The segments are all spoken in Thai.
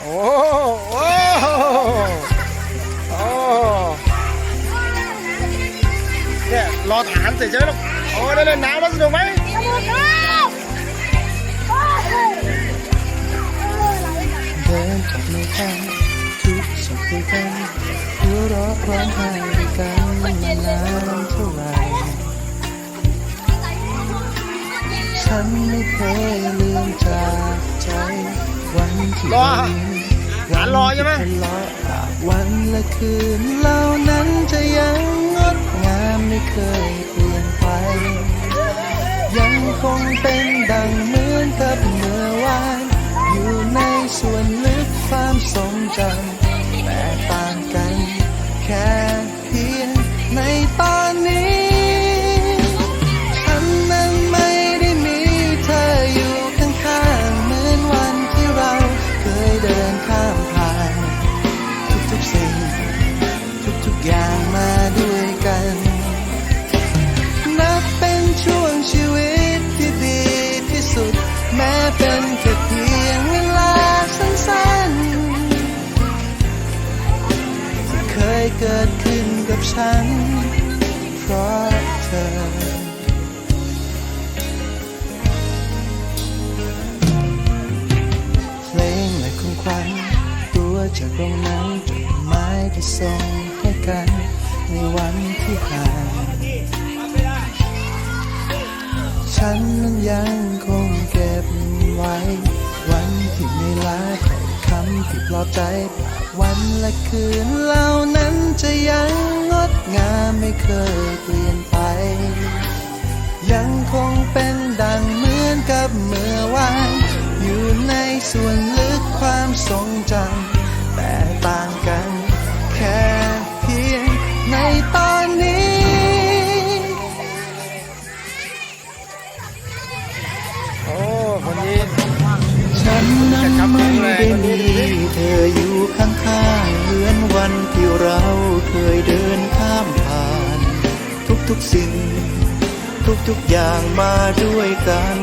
โอ้โอ้โอ้เนี่ยรอฐานเสร็จใช่ไหมลูกโอ้ได้เล่นน้ำแล้วสนุกไหมเดินจับมือกันทุกสุขด้วยกันหัวเราะร้องไห้ด้วยกันมานานเท่าไหรฉันไม่เคยลืมจากใจ วันที่รอหลานรอใช่ไหมวันที่ทะเลาะวันและคืนเหล่านั้นจะยังงดงามไม่เคยเปลี่ยนไป ยังคงเป็นดังเหมือนกับเมื่อวาน อยู่ในส่วนลึกความทรงจำแต่ต่าง ตรงหนังจดหมายที่ส่งให้กัน ในวันที่ห่างฉันนั้นยังคงเก็บไว้ วันที่ไม่ลาถ้อยคำที่ปลอบใจ วันและคืนเหล่านั้นจะยังงดงามไม่เคยเปลี่ยนไป ยังคงเป็นดังเหมือนกับเมื่อวานอยู่ในส่วนลึกความทรงจำ แต่ต่างกัน แค่เพียงในตอนนี้ โอ้คนนี้ฉันนั้นไม่ได้มีเธออยู่ข้างๆเหมือนวันที่เราเคยเดินข้ามผ่าน ทุกๆสิ่ง ทุกๆอย่างมาด้วยกัน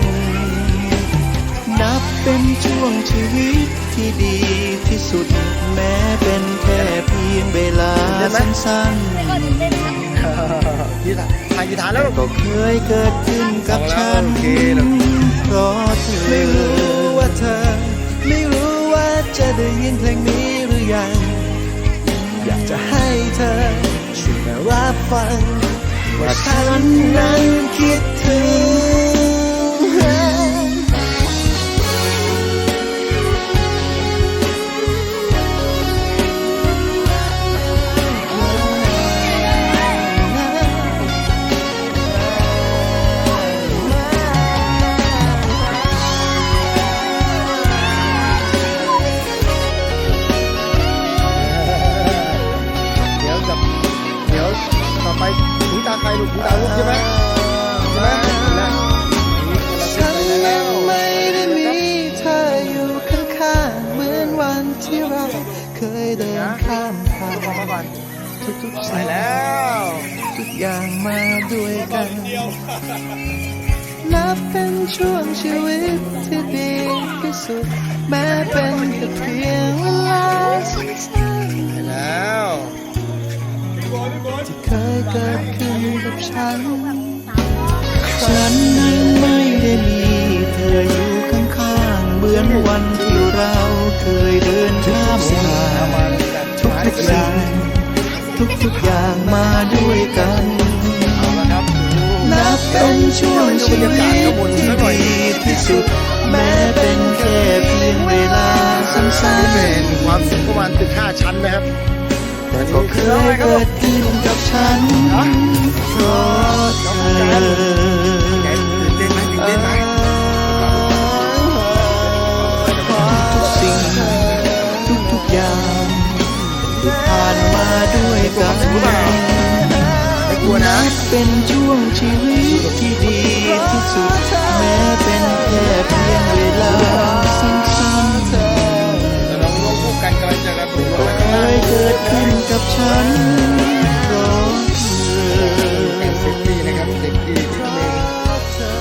เป็นช่วงชีวิตที่ดีที่สุด แม้เป็นแค่เพียงเวลาสั้นๆกีตาร์ถ่ายกีตาร์แล้วลูกก็เคยเกิดขึ้นกับฉันโอเคแล้วเพราะเธอไม่รู้ว่าเธอ ไม่รู้ว่าจะได้ยินเพลงนี้หรือยัง อยากจะให้เธอช่วยมารับฟัง ว่าฉันนั้นคิดถึง ไปสิ่งแล้วทุกอย่างมาด้วยกัน นับเป็นช่วงชีวิตที่ดีที่สุด แม้เป็นแค่เพียงเวลาสั้นไปแล้วๆที่เคยเกิดขึ้นกับฉัน ฉันนั้นไม่ได้มีเธออยู่ข้างๆเหมือนวันที่เราเคยเดินข้ามผ่านทุกๆอย่าง ทุกๆอย่างมาด้วยกัน เอาละครับนับเป็นช่วงชีวิตที่ดีที่สุด แม้เป็นแค่เพียงเวลาสั้นเป็นความสูงประมาณตึกห้าชั้นนะครับๆแต่ก็เคยเกิดขึ้นกับฉันเพราะเธอ แกตื่นเต้นไหมตื่นเต้นไหม ด้วยกันไม่กลัวนะนับเป็นช่วงชีวิตที่ดีที่สุด แม้เป็นแค่เพียงเวลาสั้นๆจะลองร่วมคู่กันกำลังจะกระตุ้นก็แล้วเคนะยเกิดขึ้นกับฉันเพราะเธอเซฟตี้นะครับเซฟตี้นิดนึงเธอ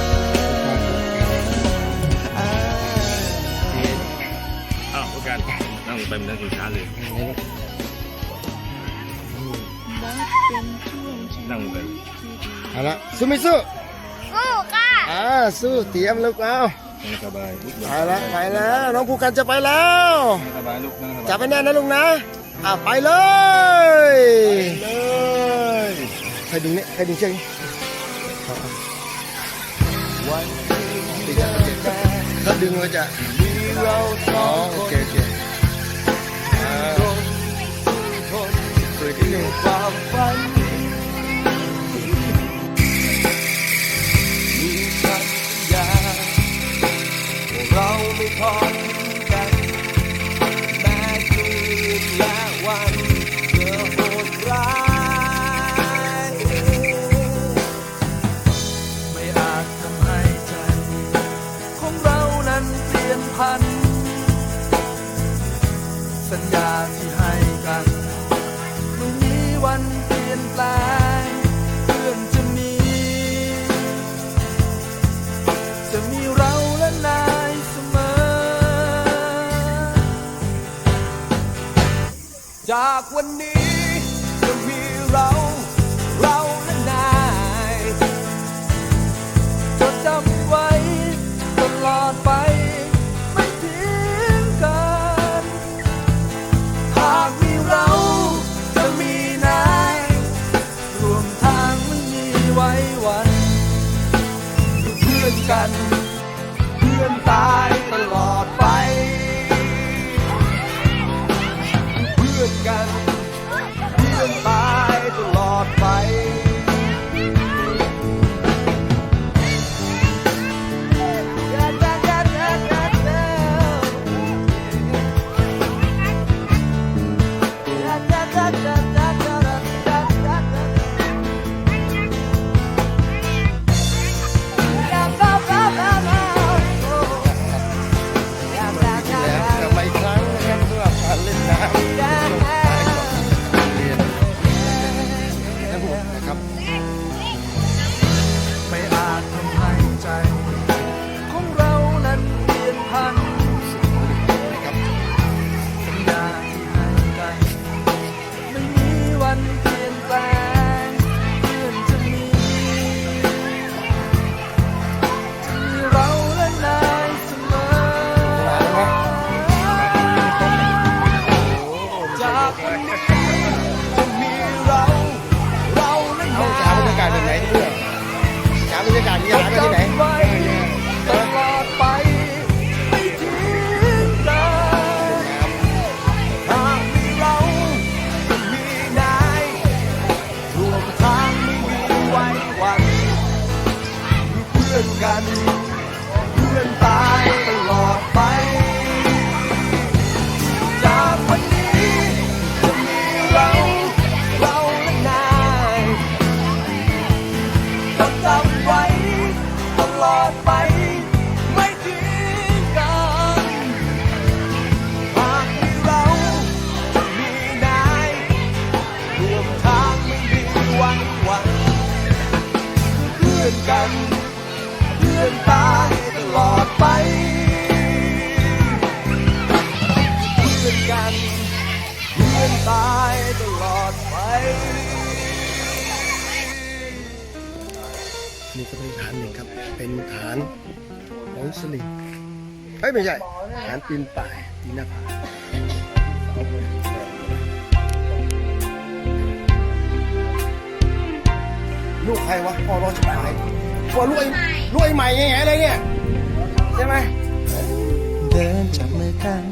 อ้าวพวกกันนั่งลงไปมันนั่งกินช้าเลย นั่งลงไปเอาละสู้ไม่สู้สู้ค่ะอ่าสู้เตรียมลูกเอานั่งสบายลุกไปแล้วไปแล้วน้องภูกันจะไปแล้วนั่งสบายลุกนั่งสบายจับไปแน่นนะลุงนะอะไปเลยเลยใครดึงเนี่ยใครดึงเชือกนี้เอาเอาดึงถ้าดึงเราจะอ๋อโอเคโอเค วยที่หนึ่งความฝันมีคำสัญญาว่าเราไม่ทอดทิ้งกันแม้คืนและวัน จากวันนี้ ปีนป่ายปีนหน้าผาลูกใครวะอ๋อรอชิบหายว่าลูกไอ้ลูกไอ้ใหม่ยังไงเลยเนี่ย ใช่ไหมเดินจับมือกัน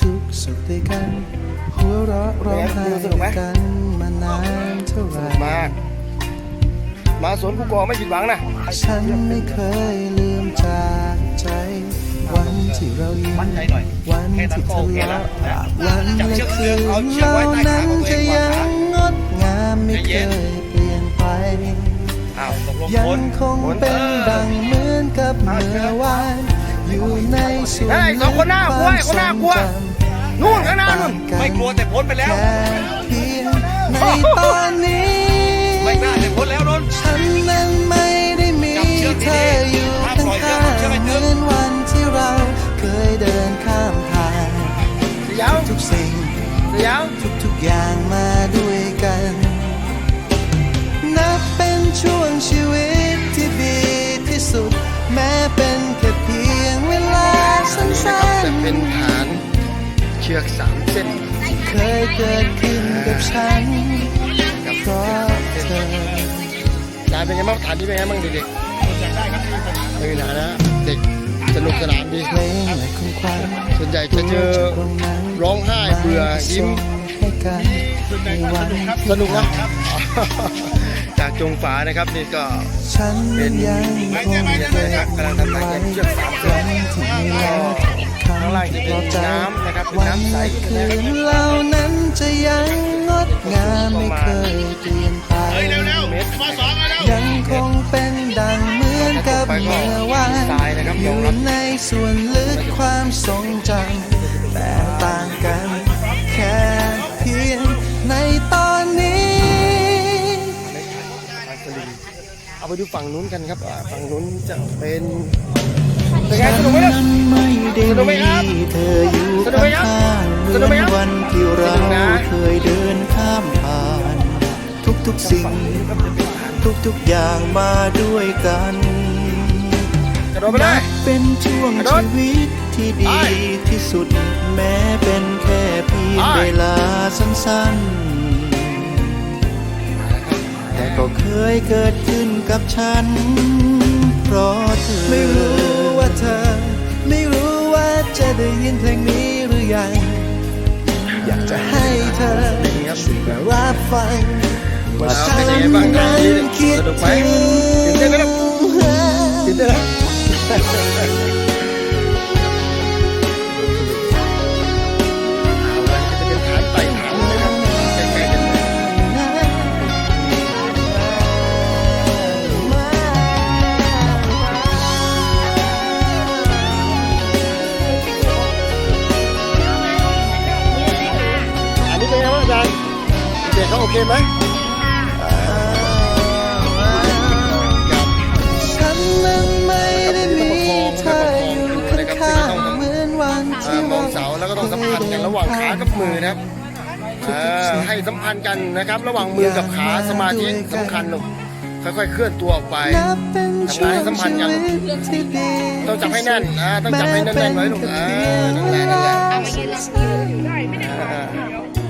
ทุกสุขด้วยกัน หัวเราะร้องไห้ด้วยกันมานานเท่าไหร่มาก มาสวนผู้กองไม่ผิดหวังนะ ฉันไม่เคยลืมจาก ใจวันที่เรายิ้มวันที่ทะเลาะวันและคืนเหล่านั้นจะยังงดงามไม่เคยเปลี่ยนไปอ้าวตกลงยัคนงคงเป็นดังเหมือนกับเมื่อวานอยู่ในส่วนเฮ้ยสองคนหน้ากลัวไอ้คนหน้ากลัวนู่นข้างหน้านู่นไม่กลัวแต่พ้นไปแล้วแค่เพียงในตอนนี้ นนี้นะ้ครับจะนเป็นฐานเชือกสามเส้นๆเคยเกิดขึ้นกับฉันเพราะเธอฐานเป็นไงบ้างฐานที่เป็นไงบ้างเด็กๆไม่มีปัญหานะเด็กสนุกสนานดีเพลงในของขวัญส่วนใหญ่จะเจอร้องไห้เบื่อยิ้มให้กันในวันสนุกนะจากจงฝานะครับนี่ก็ฉันเป็นยังคงเนี่ยนะครับกำลังทำงานเชือกสามเส้นที่แล้ว ข้างล่างจะเป็นน้ำนะครับเป็นน้ำใสคืนเหล่านั้นจะยังงดงามไม่เคยเปลี่ยนไปเมตรยังคงเป็นดังเหมือนกับเมื่อวานทรายนะครับอยอมยู่รับในส่วนลึกความทรงจำแต่ต่างกันแค่เพียงในตอนนี้ทางสลิงเอาไปดูฝั่งนู้นกันครับอ่าฝั่งนู้นจะเป็น เป็นไงสนุกไหมครับนั้นไม่ได้สนุกไหมครับเธออยู่สนุกไหมครับข้างเหสนุกไหมมือนครับวันที่เราเคยเดินข้ามผ่าน ทุกๆสิ่ง ทุกๆอย่างมาด้วยกันกระโดดไปเลยนับเป็นช่วงชีวิตที่ดีที่สุด แม้เป็นแค่เพียงเวลาสั้นๆ แต่ก็เคยเกิดขึ้นกับฉัน เพราะเธอ ไม่รู้ว่าเธอ ไม่รู้ว่าจะได้ยินเพลงนี้หรือยัง อยากจะให้เธอรับฟังว่าฉันนั้นคิดถึงเต้นไหมครับตื่นเต้นไหมเอ เด็กเขาโอเคไหมฉันนั้นไม่ได้มีเธออยู่ข้างๆเหมือนวันอ่าที่มองเสาแล้วก็ต้องสัมพันธ์กันระหว่างขากับมือนะครับเออให้สัมพันธ์กันนะครับ ระหว่างมือกับขาสมาธิสำคัญลูกค่อยๆเคลื่อนตัวออกไป นับเป็นช่วงชีวิตที่ดีต้องจับให้แน่นอ่าต้องจับให้แน่นๆไว้ลูกอ่านั่นแหละนั่นแหละอ่าที่เคยเกิดขึ้นแล้วกับค่อยๆสัมฉั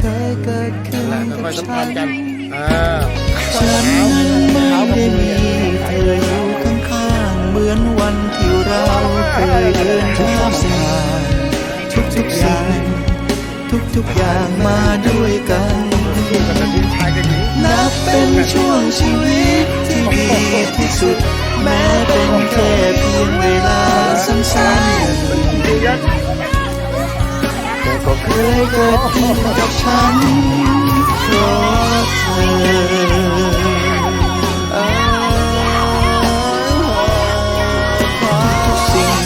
พันนธ์กันอ่าฉันนั้นไม่ได้มีเธออยู่ข้างๆเหมือนวันที่เราเคยเดินข้ามผ่านทุกๆสิ่งทุกๆอย่างมาด้วยกันคู่กันแบบนี้ชายกับหญิงนับเป็นช่วงชีวิตที่ดีที่สุด แม้เป็นแค่เพียงเวลาสั้นๆดีครับแต่ ก็เคยเกิดขึ้นกับฉันเพราะเธอทุกสิ่ง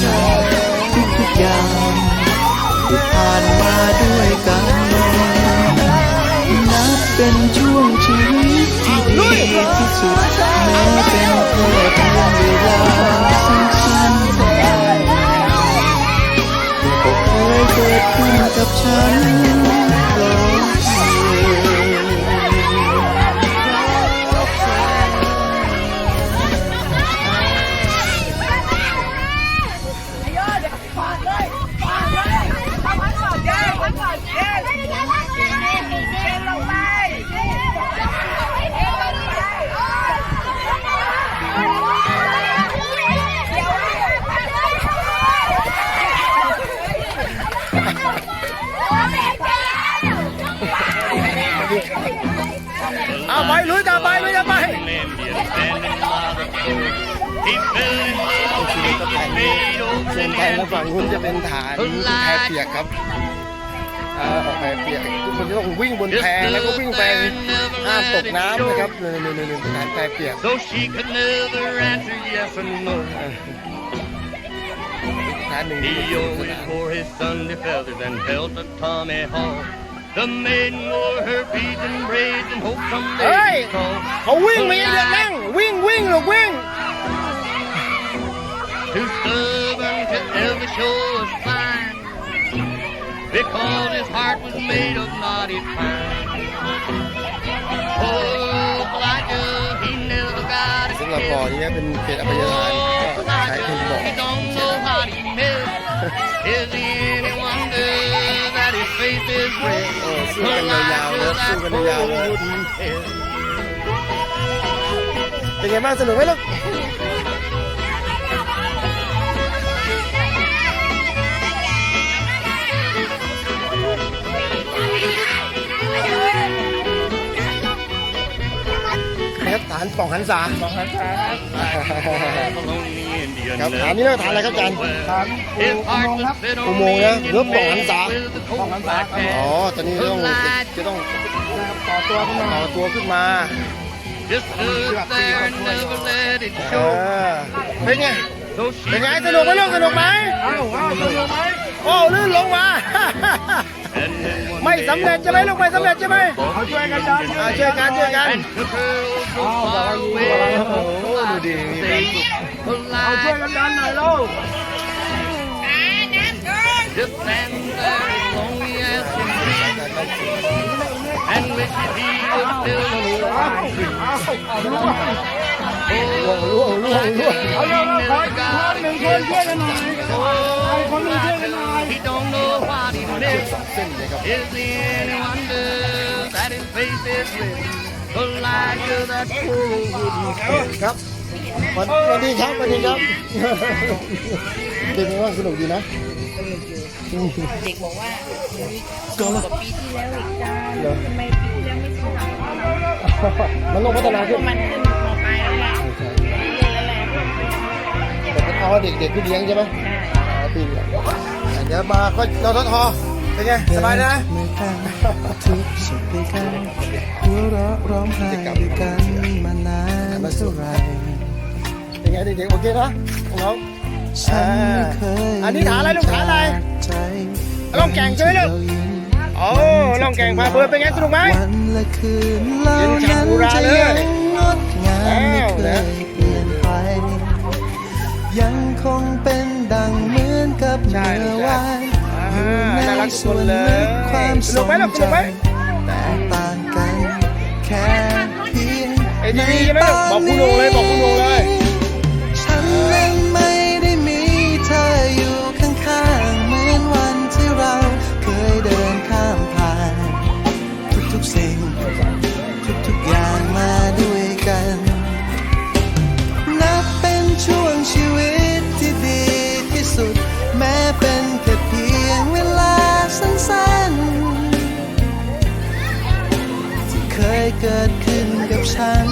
ทุกๆอย่างที่ผ่านมาด้วยกัน นับเป็นช่วงชีวิตที่ดีที่สุดแม้เป็นแค่เพียงเวลา ยเกิดขึ้นกับฉัน ยกครับอ่าแพเปียกทุกคนจะต้องวิ่งบนแพแล้วก็วิ่งไปห้ามตกน้ำนะครับนี่นี่นี่ฐานแพเปียก Though she could never answer yes or no. ฐานหนึ่ง He always wore his Sunday feathers and felt a Tommy Hall. The maiden wore her beads and braids and hoped someday Hey! he'd call. เขาวิ่งไม่ใช่เด็กนั่ง วิ่งวิ่งหรือวิ่ง Too stubborn to ever show a sign. because his heart was made of knotty pine. Oh, Elijah, he never got a ซึ่งเราบ่อนี้เป็นเขตอภัยทานก็ใช้เป็นบ่อ He don't know how to milk. Is he any wonder that his face is red? โอ้สู้กันยาวๆนะสู้กันยาวๆเลยเป็นไงบ้างสนุกไหมลูก ครับฐานป่องหันษาป่องหันษาครับฐานนี้เราฐานอะไรครับอาจารย์อุโมงค์นะเรือป่องหันษาป่องหันษาอ๋อตอนนี้ต้องจะต้องต่อตัวขึ้นมาต่อตัวขึ้นมา Just stood there and never let it เอ show. อเป็นไง So she เป็นไงสนุกไหมลูกสนุกไหมโอ้ลื่นลงมา And then one ไม่สำเร็จใช่ไหมลูกไม่สำเร็จใช่ไหมเอาช่วยกันจันอ่าช่วยกันช่วยกัน And the girls so far away โอ้โหดูดิมีความสุขเอาช่วยกันดันหน่อยลูก Just stand there as lonely as can be And wishes he was still alive ล่วงล่วงล่วงล่วงเอาเร็วๆขอขอหนึ่งคนช่วยกันหน่อยเอาคนหนึ่งช่วยกันหน่อย He don't know what he missed เส้นเลยครับ Is there any wonder that his face is red? Elijah, that poor old wooden ครับวันวันดีครับวันดีครับเป็นไงบ้างสนุกดีนะเด็กบอกว่าอุ๊ยสนุกกว่าปีที่แล้วอีกจ้าทำไมปีที่แล้วไม่สนุกมันต้องพัฒนาขึ้นมันขึ้นมปลายแล้วแหละเรียนแล้วแหละแต่เป็นเอาเด็กๆพี่เลี้ยงใช่ไหมอ๋อพี่เลี้ยงเดี๋ยวมาก็เราททเป็นไงสบายนะไม่กันทุกสุขด้วยกันหัวเราะร้องไห้ด้วยกันมานานเท่าไหรเป็นไงเด็กๆโอเคนะน้องฉันไม่เคยอันนี้ฐานอะไรลูกฐานอะไรใจล่องแก่งใช่ไหมลูกโอ้ล่องแก่งพาเพลินเป็นไงสนุกไหมวันและคืนเหล่าเย็นฉ่ำนั้นอุราจะเลยยังงดงามไม่เคอ้าวยเปลี่ยนไปยังคงเป็นดังเหมือนกับ ใช่เมื่อวานใช่อยู่ในน่ารักทุกส่ควนเลยลึกความสนุรกไหมลูกสนุกไหมจแตกต่างกันแค่เพียงไอ้ทีวีใช่ไหมลูกบอกคุณโหนงเลยบอกคุณโหนงเลย ยเกิดขึ้นกับฉัน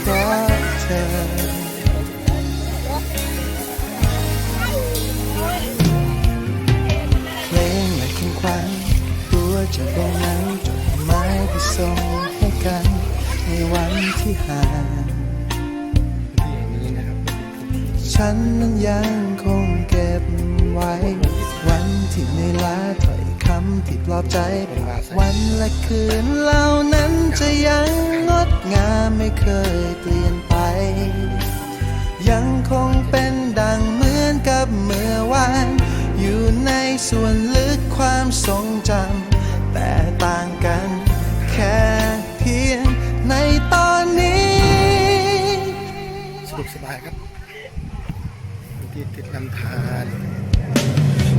เพราะเธอ เพลงและคำขวัญตัวจากตรงนั้นจดหมายที่ส่งให้กัน ในวันที่ห่างฉันนั้นยังคงเก็บไว้ วันที่ในลาถอยำที่ปลอบใจวันและคืนเหล่านั้นจะยังงดงามไม่เคยเปลี่ยนไป ยังคงเป็นดังเหมือนกับเมื่อวาน อยู่ในส่วนลึกความทรงจำแต่ต่างกันแค่เพียงในตอนนี้สนุกสบายครับที่ติดลำธาร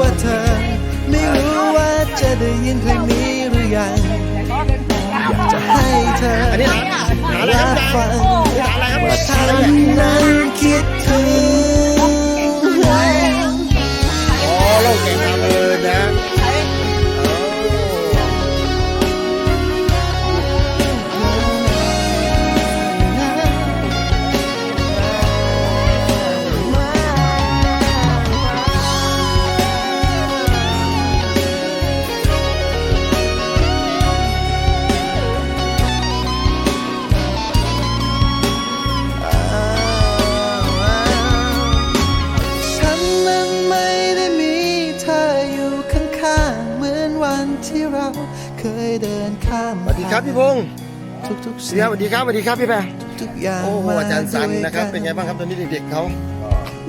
ว่าเธอ ไม่รู้ว่าจะได้ยินเพลงนี้หรือยังอยากจะให้เธออันรับฟังว่าฉันนั้นคิดถึง สวัสดีครับสวัสดีครับสวัสดีครับพี่แพรทุกอย่างโอ้โหมาอาจารย์สันด้วยนะครับกัเป็นไงบ้างครับตอนนี้เด็กๆเขา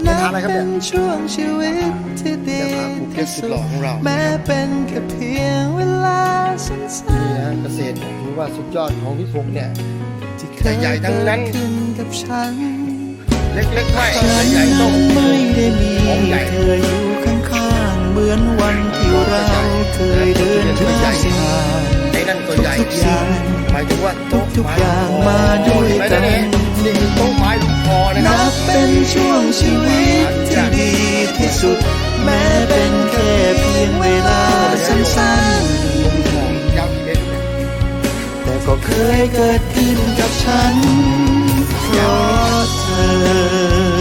นับเป็นอะไรครับเนี่ยเป็นช่วงชีวิตที่ดีเดี๋ยวพาผมเก็บที่สุสุดดหล่อของเราแม้เป็นแค่เพียงเวลาสั้นี่นนะเกษตรถือว่าสุดยอดของพี่พงศ์เนี่ยๆที่เคยใหญ่ๆทั้งนั้นเกิดขึ้นกับฉัน เล็กๆไม่ฉันใหญ่ๆนั้ต้นมไม่ได้มีของใหญ่เธออยู่ข้างๆเหมือนวันที่เราเคยเดินทางไอ้ นั่นก็ใหญ่ทุกอย่างหมายถึงว่าโต๊ะทุกอย่างมาด้วยกันนี่คือโต๊ะไม้พอนะคนัรับเป็นช่วงชีวิตที่ดีที่สุด แม้เป็นแค่เพียงเวลาสั้นๆแต่ก็เคยเกิดขึ้นกับฉันเพราะเธอ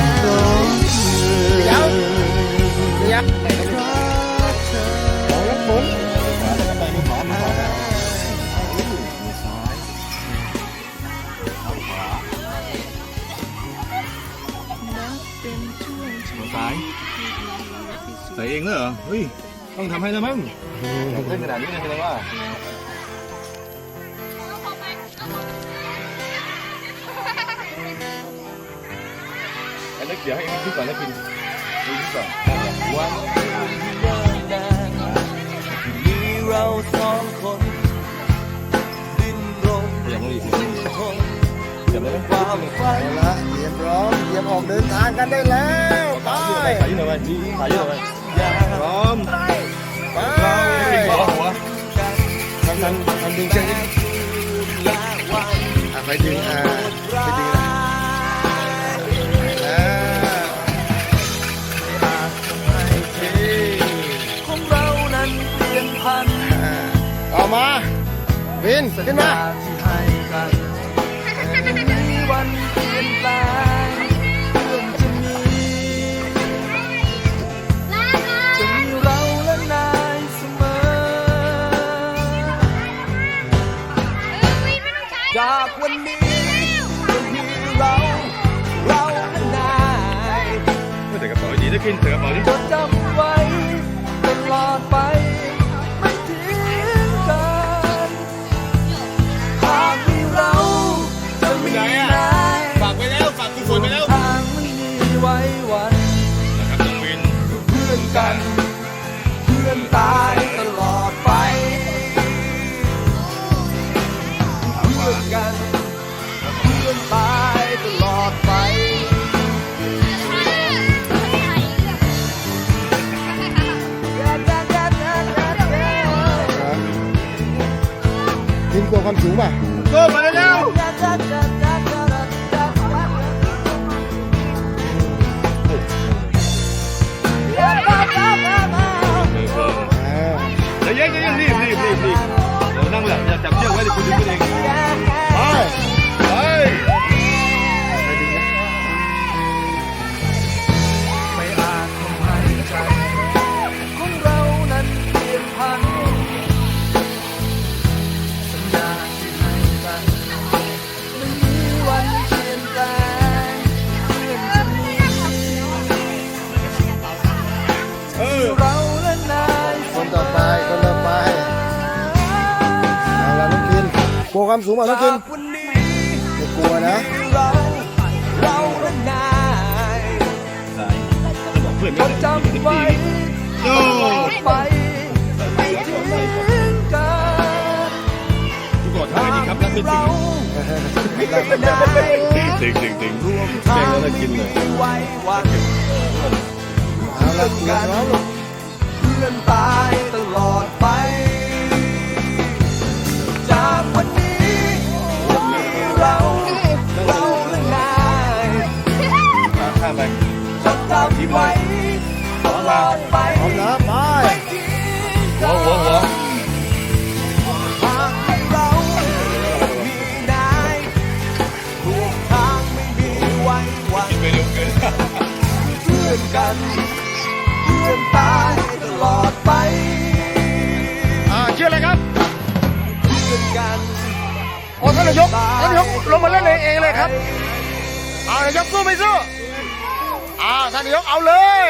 เองเลยเหรอ เฮ้ย ต้องทำให้แล้วมั้งเล่นขนาดนี้เลยแสดงว่าอันนี้เดี๋ยวให้คิดก่อนนะพินดูคิดก่อนวันที่เดินนานมีเราสองคนดิ้นรนอย่างนี้ทนเดี๋ยวไม่ต้องความฝันเอาละเตรียมพร้อมเตรียมออกเดินทางกันได้แล้วไปขายยืนหน่อยไปขายยืนหน่อยไป พร้อมไปพินขอหัวทำทำทำดึงเชือกนิดอะไปดึงอ่าไปดึงนะอ่าโอเคของเรานั้นเปลี่ยนพันอ่าเอามาวินขึ้นมา จากวันนี้จะมีเรา เราและนายเม่อแต่กระเป๋าดีจะขึ้นเส่กระเป๋าดี จดจำ ความสูงป่ะ โก้มาแล้ว ความสูงป่ะน้องกินไม่กลัวนะเราเราและนจดจำไว้โย่ตลอดไปไม่ทิ้งกันทุกคนทำให้ดีครับแล้วไม่เราถึงไม่ได้ถึงถึงถึงทาแม่งแล้วกินเลยเอาละเตรียมพร้อมลูกเพื่อนตายตลอดไปจากวันนี้ ทำตามที่ไหวตลอดไปพร้อมนะไปหัวหัวหัวกันเพื่อนตายตลอดไปอ่าชื่ออะไรครับเพื่อนกันโอ้ท่านนายกท่านนายกลงมาเล่นเองเลยครับเอานายกสู้ไปสู้ อ้าวท่านนายกเอาเลย